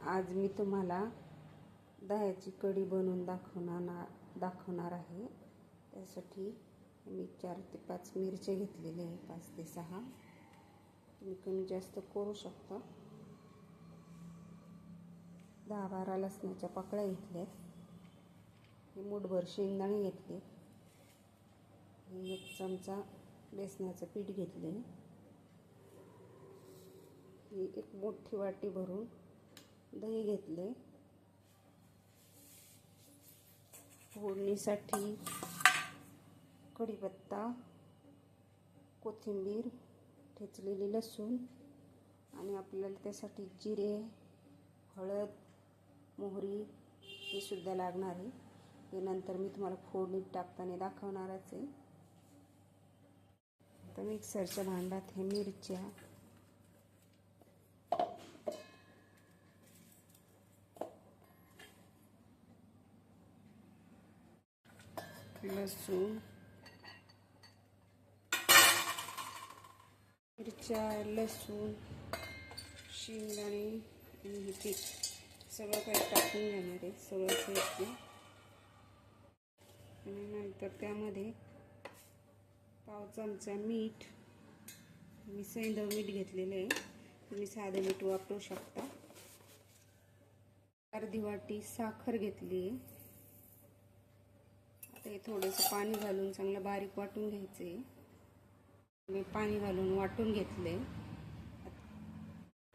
आज मी तुम्हाला दह्याची कढी बनवून दाखवणार दाखवणार आहे. त्यासाठी मी चार ते पाच मिरच्या घेतलेले आहे पाच ते सहा. तुम्ही कमी जास्त करू शकता. दहा बारा लसणाच्या पाकळ्या घेतल्यात. हे मुठभर शेंगदाणे घेतले एक चमचा बेसनाचं पीठ घेतले ही एक मोठी वाटी भरून दही घेतले. फोडणीसाठी कढीपत्ता कोथिंबीर ठेचलेली लसूण आणि आपल्याला त्यासाठी जिरे हळद मोहरी हे सुद्धा लागणार आहे. हे नंतर मी तुम्हाला फोडणीत टाकताना दाखवणारच आहे. तर मिक्सरच्या भांड्यात हे मिरच्या लसूण मिरच्या लसूण शेंगदाणे आणि हे पीठ सगळं काही टाकून घेणार आहे सगळं साहित्य आणि नंतर त्यामध्ये पाव चमचा मीठ मी सैंधव मीठ घेतलेलं आहे. तुम्ही साधं मीठ वापरू शकता. अर्धी वाटी साखर घेतली आहे. ते हे थोडंसं पाणी घालून चांगलं बारीक वाटून घ्यायचं. आहे मी पाणी घालून वाटून घेतले.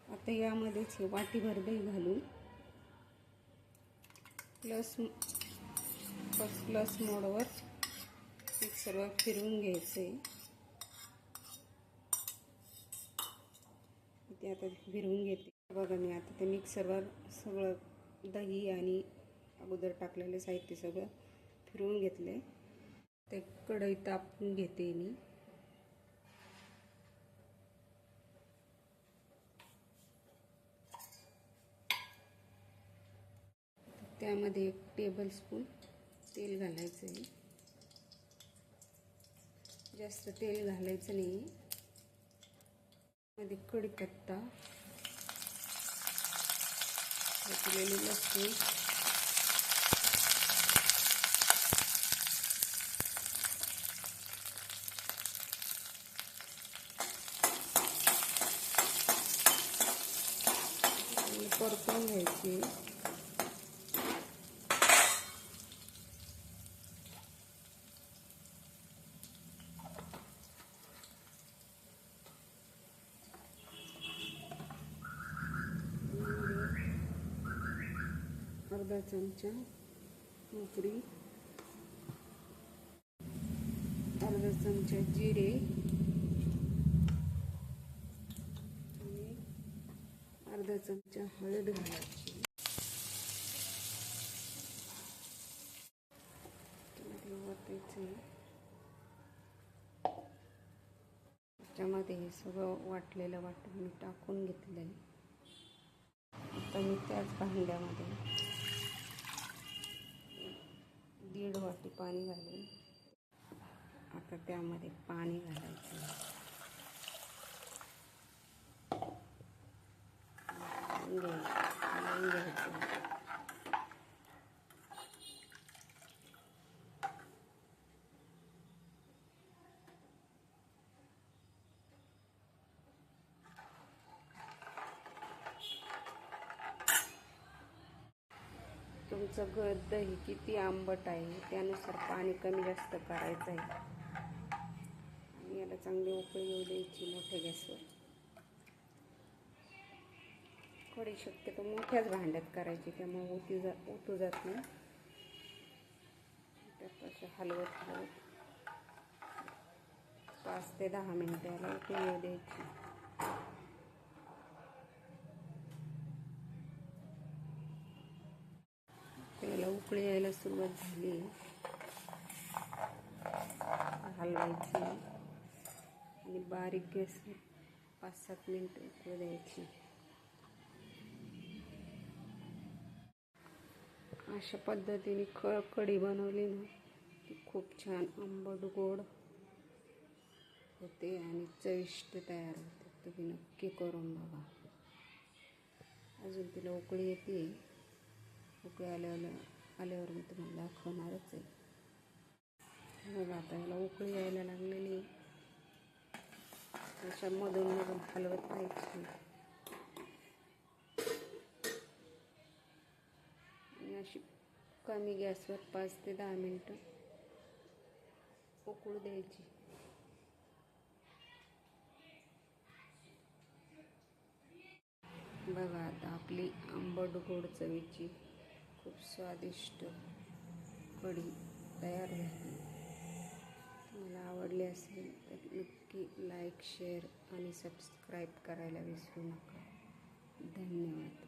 आता यामध्येच हे वाटीभर दही घालून प्लस प्लस मोडवर मिक्सरवर फिरवून घ्यायचं. आहे ते आता फिरवून घेते. बघा मी आता ते मिक्सरवर सगळं दही आणि अगोदर टाकलेलं साहित्य सगळं फिरवून घेतले. ते कढई तापून घेते मी. त्यामध्ये एक टेबलस्पून तेल घालायचं आहे. जास्त तेल घालायचं नाही मध्ये कढीपत्ता घातलेली लसूण परतून घ्यायची. अर्धा चमचा मोकरी अर्धा चमचा जिरे आणि अर्धा चमचा हळद घालायची. त्याच्यामध्ये हे सगळं वाटलेलं वाटून मी टाकून घेतलं आहे आता मी त्याच भांड्यामध्ये दीड वाटी पाणी घालेन. आता त्यामध्ये पाणी घालायचं घ्यायचं घ्यायचं तुमचं घर दही किती आंबट आहे. त्यानुसार पाणी कमी जास्त करायचं आहे. आणि याला चांगली उकळी येऊ द्यायची मोठ्या गॅसवर. कढी शक्यतो मोठ्याच भांड्यात करायची त्यामुळे ओती जा ओतू जात नाही. त्यात असं हलवत हलवत. पाच ते दहा मिनटं याला उकळी येऊ द्यायची. त्याला उकळी यायला सुरुवात झाली. हलवायची. आणि बारीक गॅस पाच सात मिनटं उकळू द्यायची. अशा पद्धतीने क कढी बनवली ना ती खूप छान आंबट गोड होते आणि चविष्ट तयार होते. तुम्ही नक्की करून बघा. अजून तिला उकळी येते. उकळी आल्यावर आल्यावर मी तुम्हाला दाखवणारच आहे. बघा आता याला उकळी यायला लागलेली आहे. अशा मधून मधून हलवत राहायची आणि अशी कमी गॅसवर पाच ते दहा मिनटं उकळू द्यायची. बघा आता आपली आंबट गोड चवीची खूप स्वादिष्ट कढी तयार झाली. तुम्हाला आवडली असेल तर नक्की लाईक शेअर आणि सबस्क्राईब करायला विसरू नका. धन्यवाद.